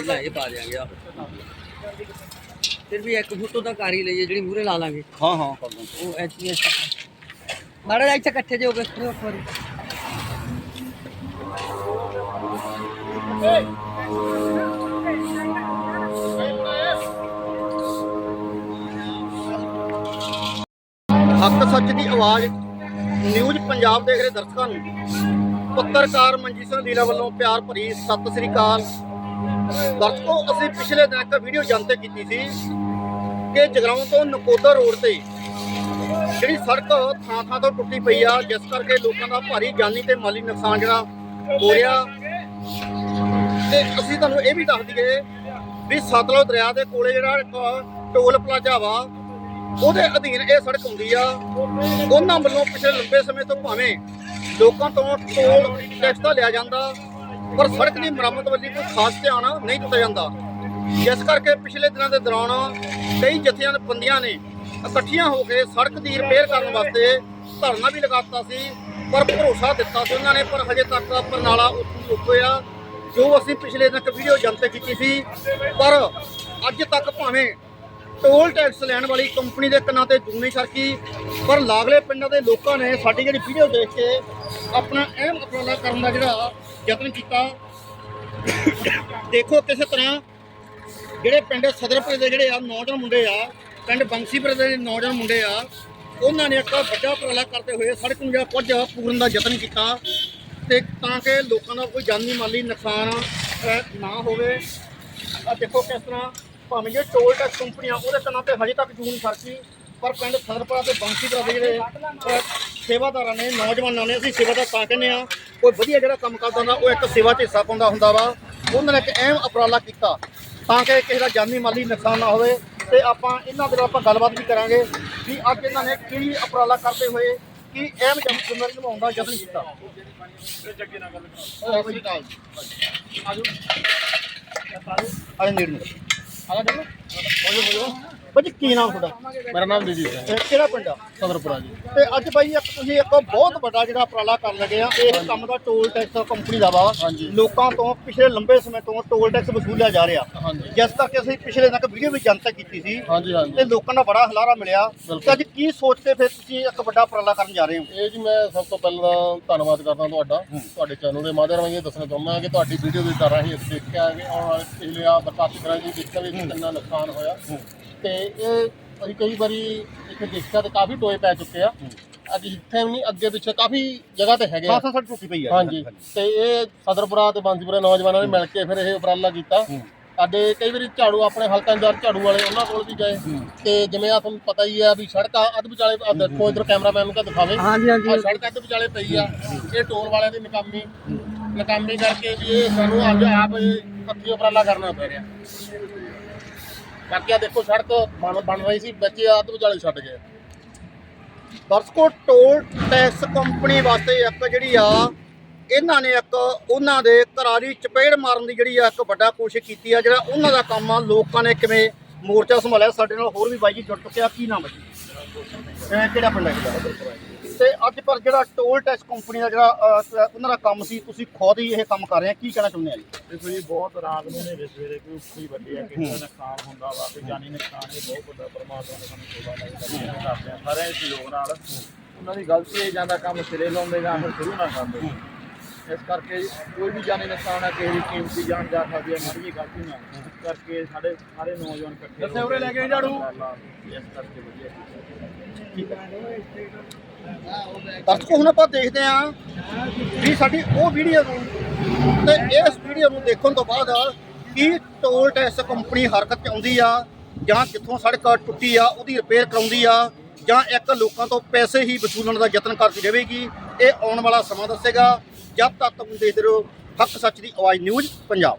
ਪਹਿਲਾਂ ਇਹ ਪਾ ਦਿਆਂਗੇ ਆ ਫਿਰ ਵੀ ਇੱਕ ਫੋਟੋ ਤਾਂ ਕਰ ਹੀ ਲਈਏ ਜਿਹੜੀ ਮੂਰੇ ਲਾ ਲਾਂਗੇ। ਹਾਂ ਹਾਂ ਕਰ ਦਾਂ ਉਹ ਮਾੜਾ ਜਿਹਾ ਇੱਥੇ ਇਕੱਠੇ ਜਿਹੇ ਹੋ ਕੇ ਖੜੋ ਇੱਕ ਵਾਰੀ। ਹੱਕ ਸੱਚ ਦੀ ਆਵਾਜ਼ ਨਿਊਜ਼ ਪੰਜਾਬ ਦੇਖ ਰਹੇ ਦਰਸ਼ਕਾਂ ਨੂੰ। ਪੱਤਰਕਾਰ ਮਨਜੀਤ ਸਿੰਘ ਲੀਲਾ ਵੱਲੋਂ ਪਿਆਰ ਭਰੀ ਸਤਿ ਸ੍ਰੀ ਅਕਾਲ। ਦਰਸ਼ਕੋ, ਅਸੀਂ ਪਿਛਲੇ ਦਿਨ ਇੱਕ ਵੀਡੀਓ ਜਨਤੇ ਕੀਤੀ ਸੀ ਕਿ ਜਗਰਾਉਂ ਤੋਂ ਨਕੋਦਰ ਰੋਡ ਤੇ ਜਿਹੜੀ ਸੜਕ ਥਾਂ ਥਾਂ ਤੋਂ ਟੁੱਟੀ ਪਈ ਆ, ਜਿਸ ਕਰਕੇ ਲੋਕਾਂ ਦਾ ਭਾਰੀ ਜਾਨੀ ਤੇ ਮਾਲੀ ਨੁਕਸਾਨ ਜਿਹੜਾ ਹੋ ਰਿਹਾ। ਤੇ ਅਸੀਂ ਤੁਹਾਨੂੰ ਇਹ ਵੀ ਦੱਸ ਦਈਏ ਵੀ ਸਤਲੁਜ ਦਰਿਆ ਦੇ ਕੋਲੇ ਜਿਹੜਾ ਟੋਲ ਪਲਾਜ਼ਾ ਵਾ, ਉਹਦੇ ਅਧੀਨ ਇਹ ਸੜਕ ਹੁੰਦੀ ਆ। ਉਹਨਾਂ ਵੱਲੋਂ ਪਿਛਲੇ ਲੰਬੇ ਸਮੇਂ ਤੋਂ ਭਾਵੇਂ ਲੋਕਾਂ ਤੋਂ ਟੋਲ ਟੈਕਸ ਦਾ ਲਿਆ ਜਾਂਦਾ ਪਰ ਸੜਕ ਦੀ ਮੁਰੰਮਤ ਵੱਲ ਕੋਈ ਖਾਸ ਧਿਆਨ ਨਹੀਂ ਦਿੱਤਾ ਜਾਂਦਾ। ਜਿਸ ਕਰਕੇ ਪਿਛਲੇ ਦਿਨਾਂ ਦੇ ਦੌਰਾਨ ਕਈ ਜਥਿਆਂ ਬੰਦੀਆਂ ਨੇ ਇਕੱਠੀਆਂ ਹੋ ਕੇ ਸੜਕ ਦੀ ਰਿਪੇਅਰ ਕਰਨ ਵਾਸਤੇ ਧਰਨਾ ਵੀ ਲਗਾਤਾ ਸੀ, ਪਰ ਭਰੋਸਾ ਦਿੱਤਾ ਸੀ ਉਹਨਾਂ ਨੇ, ਪਰ ਹਜੇ ਤੱਕ ਪਰਨਾਲਾ ਉੱਥੋਂ ਹੋਇਆ, ਜੋ ਅਸੀਂ ਪਿਛਲੇ ਦਿਨ ਇੱਕ ਵੀਡੀਓ ਜਨਤਕ ਕੀਤੀ ਸੀ। ਪਰ ਅੱਜ ਤੱਕ ਭਾਵੇਂ ਟੋਲ ਟੈਕਸ ਲੈਣ ਵਾਲੀ ਕੰਪਨੀ ਦੇ ਕੰਨਾਂ ਤੇ ਜੂੰ ਨਹੀਂ ਸਰਕੀ ਪਰ ਲਾਗਲੇ ਪਿੰਡਾਂ ਦੇ ਲੋਕਾਂ ਨੇ ਸਾਡੀ ਜਿਹੜੀ ਵੀਡੀਓ ਦੇਖ ਕੇ ਆਪਣਾ ਅਹਿਮ ਉਪਰਾਲਾ ਕਰਨ ਦਾ ਜਿਹੜਾ ਯਤਨ ਕੀਤਾ। ਦੇਖੋ ਕਿਸੇ ਤਰ੍ਹਾਂ ਜਿਹੜੇ ਪਿੰਡ ਸਦਰਪੁਰ ਦੇ ਜਿਹੜੇ ਆ ਨੌਜਵਾਨ ਮੁੰਡੇ ਆ, ਪਿੰਡ ਬੰਸੀਪੁਰ ਦੇ ਨੌਜਵਾਨ ਮੁੰਡੇ ਆ, ਉਹਨਾਂ ਨੇ ਇੱਕ ਵੱਡਾ ਉਪਰਾਲਾ ਕਰਦੇ ਹੋਏ ਸੜਕ ਨੂੰ ਜਿਹੜਾ ਕੁਝ ਪੂਰਨ ਦਾ ਯਤਨ ਕੀਤਾ ਤੇ ਤਾਂ ਕਿ ਲੋਕਾਂ ਦਾ ਕੋਈ ਜਾਨੀ ਮਾਲੀ ਨੁਕਸਾਨ ਨਾ ਹੋਵੇ। ਆ ਦੇਖੋ ਕਿਸ ਤਰ੍ਹਾਂ ਭਾਵੇਂ ਜੇ ਟੋਲ ਟੈਕਸ ਕੰਪਨੀਆਂ ਉਹਦੇ ਕੰਨਾਂ ਤੇ ਹਜੇ ਤੱਕ ਜੂਨ ਨਹੀਂ ਸਰਕੀ ਪਰ ਪਿੰਡ ਸਦਰਪੁਰਾ ਤੇ ਬੰਸੀਪੁਰਾ ਦੇ ਜਿਹੜੇ ਸੇਵਾਦਾਰਾਂ ਨੇ, ਨੌਜਵਾਨਾਂ ਨੇ ਅਸੀਂ ਸੇਵਾਦਾਰ ਤਾਂ ਕਹਿੰਦੇ ਆ ਕੋਈ ਵਧੀਆ ਜਿਹੜਾ ਕੰਮ ਕਰਦਾ ਹੁੰਦਾ, ਉਹ ਇੱਕ ਸੇਵਾ 'ਚ ਹਿੱਸਾ ਪਾਉਂਦਾ ਹੁੰਦਾ ਵਾ। ਉਹਨਾਂ ਨੇ ਇੱਕ ਅਹਿਮ ਉਪਰਾਲਾ ਕੀਤਾ, ਤਾਂ ਕਿ ਕਿਸੇ ਦਾ ਜਾਨੀ ਮਾਲੀ ਨੁਕਸਾਨ ਨਾ ਹੋਵੇ। ਤੇ ਆਪਾਂ ਇਹਨਾਂ ਦੇ ਨਾਲ ਆਪਾਂ ਗੱਲਬਾਤ ਵੀ ਕਰਾਂਗੇ ਕਿ ਅੱਜ ਇਹਨਾਂ ਨੇ ਕੀ ਉਪਰਾਲਾ ਕਰਦੇ ਹੋਏ, ਕੀ ਅਹਿਮ ਜ਼ਿੰਮੇਵਾਰੀ ਨਿਭਾਉਣ ਦਾ ਯਤਨ ਕੀਤਾ। ਓਏ ਬਈ ਕਾਲ ਆਜੋ। ਆਜੋ। ਨੇੜ ਨੂੰ ਆਜੋ। ਆਜੋ। ਬੱਜੀ ਕੀ ਨਾਮ ਤੁਹਾਡਾ? ਮੇਰਾ ਨਾਮ ਹੈ। ਇਹ ਕਿਹੜਾ ਪਿੰਡ ਆ? ਸਦਰਪੁਰਾ ਜੀ। ਤੇ ਅੱਜ ਬਾਈ ਇੱਕ ਤੁਸੀਂ ਇੱਕ ਬਹੁਤ ਵੱਡਾ ਜਿਹੜਾ ਉਪਰਾਲਾ ਕਰਨ ਲੱਗੇ ਆ ਇਹ ਕੰਮ ਦਾ ਟੋਲ ਟੈਕਸ ਕੰਪਨੀ ਦਾ ਵਾ। ਲੋਕਾਂ ਤੋਂ ਪਿਛਲੇ ਲੰਬੇ ਸਮੇਂ ਤੋਂ ਟੋਲ ਟੈਕਸ ਵਸੂਲਿਆ ਜਾ ਰਿਹਾ। ਜਿਸ ਕਰਕੇ ਅਸੀਂ ਪਿਛਲੇ ਇੱਕ ਵੀਡੀਓ ਵੀ ਜਨਤਕ ਕੀਤੀ ਸੀ। ਤੇ ਲੋਕਾਂ ਦਾ ਬੜਾ ਹਲਾਰਾ ਮਿਲਿਆ। ਤੇ ਅੱਜ ਕੀ ਸੋਚ ਕੇ ਫਿਰ ਤੁਸੀਂ ਇੱਕ ਵੱਡਾ ਉਪਰਾਲਾ ਕਰਨ ਜਾ ਰਹੇ ਹੋ? ਇਹ ਜੀ ਮੈਂ ਸਭ ਤੋਂ ਪਹਿਲਾਂ ਧੰਨਵਾਦ ਕਰਦਾ ਤੁਹਾਡਾ ਤੁਹਾਡੇ ਚੈਨਲ ਦੇ ਮਾਧਿਅਮ ਰਾਹੀਂ ਇਹ ਦੱਸਣਾ ਚਾਹੁੰਦਾ ਕਿ ਤੁਹਾਡੀ ਵੀਡੀਓ ਦੇ ਤਰ੍ਹਾਂ ਹੀ ਅਸੀਂ ਦੇਖਿਆ ਕਿ ਆਉਣ ਵਾਲੇ ਪਿਛਲੇ ਆ ਬਰਸਾਤੀ ਤਰ੍ਹਾਂ ਜੀ ਦੇਖਿਆ ਵੀ ਕਿੰਨਾ ਨੁਕਸਾਨ ਹੋਇਆ। ਤੇ ਇਹ ਅਸੀਂ ਕਈ ਵਾਰੀ ਇੱਥੇ ਦੇਖਿਆ ਤੇ ਕਾਫੀ ਟੋਏ ਪੈ ਚੁੱਕੇ ਆ। ਅੱਜ ਇੱਥੇ ਵੀ ਨਹੀਂ ਅੱਗੇ ਪਿੱਛੇ ਕਾਫੀ ਜਗ੍ਹਾ ਤੇ ਹੈਗੇ ਆ। ਸੜ ਟੁੱਟੀ ਪਈ ਆ। ਹਾਂਜੀ। ਤੇ ਇਹ ਸਦਰਪੁਰਾ ਤੇ ਬੰਸੀਪੁਰਾ ਨੌਜਵਾਨਾਂ ਨੇ ਮਿਲ ਕੇ ਫਿਰ ਇਹ ਉਪਰਾਲਾ ਕੀਤਾ। ਸਾਡੇ ਕਈ ਵਾਰੀ ਝਾੜੂ ਆਪਣੇ ਹਲਕਾ ਇੰਚਾਰਜ ਝਾੜੂ ਵਾਲੇ ਉਹਨਾਂ ਕੋਲ ਵੀ ਗਏ। ਤੇ ਜਿਵੇਂ ਆ ਤੁਹਾਨੂੰ ਪਤਾ ਹੀ ਆ ਵੀ ਸੜਕਾਂ ਅੱਧ ਵਿਚਾਲੇ ਆਹ ਦੇਖੋ ਇਧਰ ਕੈਮਰਾਮੈਨ ਨੂੰ ਕਹ ਦਿਖਾਵੇ। ਹਾਂਜੀ ਹਾਂਜੀ ਆ ਸੜਕ ਅੱਧ ਵਿਚਾਲੇ ਪਈ ਆ। ਇਹ ਟੋਲ ਵਾਲਿਆਂ ਦੀ ਨਕਾਮੀ। ਨਕਾਮੀ ਕਰਕੇ ਵੀ ਇਹ ਸਾਨੂੰ ਅੱਜ ਆਪ ਹੱਥੀਂ ਉਪਰਾਲਾ ਕਰਨਾ ਪੈ ਰਿਹਾ। ਬਾਕੀ ਆ ਦੇਖੋ ਸੜਕ ਬਣ ਬਣ ਰਹੀ ਸੀ, ਬੱਚੇ ਅੱਧ ਵਿਚਾਲੇ ਛੱਡ ਗਏ। ਦਰਸ਼ਕੋ, ਟੋਲ ਟੈਕਸ ਕੰਪਨੀ ਵਾਸਤੇ ਇੱਕ ਜਿਹੜੀ ਆ, ਇਹਨਾਂ ਨੇ ਇੱਕ ਉਹਨਾਂ ਦੇ ਕਰਾਰੀ ਚਪੇੜ ਮਾਰਨ ਦੀ ਜਿਹੜੀ ਆ ਇੱਕ ਵੱਡਾ ਕੋਸ਼ਿਸ਼ ਕੀਤੀ ਆ, ਜਿਹੜਾ ਉਹਨਾਂ ਦਾ ਕੰਮ ਆ, ਲੋਕਾਂ ਨੇ ਕਿਵੇਂ ਮੋਰਚਾ ਸੰਭਾਲਿਆ, ਸਾਡੇ ਨਾਲ ਹੋਰ ਵੀ ਬਾਈ ਜੀ ਜੁੜ ਚੁੱਕਿਆ ਕੀ ਨਾਮ ਹੈ ਜੀ? ਕਿਹੜਾ ਪਿੰਡ ਹੈ ਤੇ ਅੱਜ ਪਰ ਜਿਹੜਾ ਟੋਲ ਟੈਕਸ ਕੰਪਨੀ ਦਾ ਜਿਹੜਾ ਅਹ, ਉਹਨਾਂ ਦਾ ਕੰਮ ਸੀ ਤੁਸੀਂ ਖੁਦ ਹੀ ਇਹ ਕੰਮ ਕਰ ਰਹੇ ਆ ਕੀ ਕਹਿਣਾ ਚਾਹੁੰਦੇ ਆ ਜੀ? ਦੇਖੋ ਜੀ ਬਹੁਤ ਰਾਤ ਨੂੰ ਹਨੇਰੇ ਸਵੇਰੇ ਕੋਈ ਉੱਠੀ ਵੱਡੀ ਹੈ ਕਿਸੇ ਦਾ ਨੁਕਸਾਨ ਹੁੰਦਾ ਵਾ ਕੋਈ ਜਾਨੀ ਨੁਕਸਾਨ ਇਹ ਬਹੁਤ ਵੱਡਾ ਪਰਮਾਤਮਾ ਨੇ ਸਾਨੂੰ ਸੇਵਾ ਲਈ ਕਰਦੇ ਆ ਸਾਰੇ ਸਹਿਯੋਗ ਨਾਲ। ਉਹਨਾਂ ਦੀ ਗਲਤੀ ਹੈ ਜਾਂ ਤਾਂ ਕੰਮ ਸਿਰੇ ਲਾਉਂਦੇ ਜਾਂ ਫਿਰ ਸ਼ੁਰੂ ਨਾ ਕਰਦੇ। ਇਸ ਕਰਕੇ ਕੋਈ ਵੀ ਜਾਨੀ ਨੁਕਸਾਨ ਹੈ ਕਿਸੇ ਦੀ ਕੀਮਤੀ ਜਾਨ ਜਾ ਸਕਦੀ ਹੈ ਮਾੜੀ ਗਲਤੀ ਨਾਲ ਇਸ ਕਰਕੇ ਸਾਡੇ ਸਾਰੇ ਨੌਜਵਾਨ ਇਕੱਠੇ ਦੱਸੇ ਉਰੇ ਲੈ ਕੇ ਝਾੜੂ। ਇਸ ਕਰਕੇ ਵਧੀਆ। ਦਰਸ਼ਕੋ ਹੁਣ ਆਪਾਂ ਦੇਖਦੇ ਹਾਂ ਵੀ ਸਾਡੀ ਉਹ ਵੀਡੀਓ ਨੂੰ ਤੇ ਇਸ ਵੀਡੀਓ ਨੂੰ ਦੇਖਣ ਤੋਂ ਬਾਅਦ ਕੀ ਟੋਲ ਟੈਕਸ ਕੰਪਨੀ ਹਰਕਤ 'ਚ ਆਉਂਦੀ ਆ ਜਾਂ ਕਿੱਥੋਂ ਸੜਕ ਟੁੱਟੀ ਆ ਉਹਦੀ ਰਿਪੇਅਰ ਕਰਾਉਂਦੀ ਆ ਜਾਂ ਇੱਕ ਲੋਕਾਂ ਤੋਂ ਪੈਸੇ ਹੀ ਵਸੂਲਣ ਦਾ ਯਤਨ ਕਰਦੀ ਰਹੇਗੀ ਇਹ ਆਉਣ ਵਾਲਾ ਸਮਾਂ ਦੱਸੇਗਾ। ਜਦ ਤੱਕ ਤੁਸੀਂ ਦੇਖਦੇ ਰਹੋ ਹੱਕ ਸੱਚ ਦੀ ਆਵਾਜ਼ ਨਿਊਜ਼ ਪੰਜਾਬ।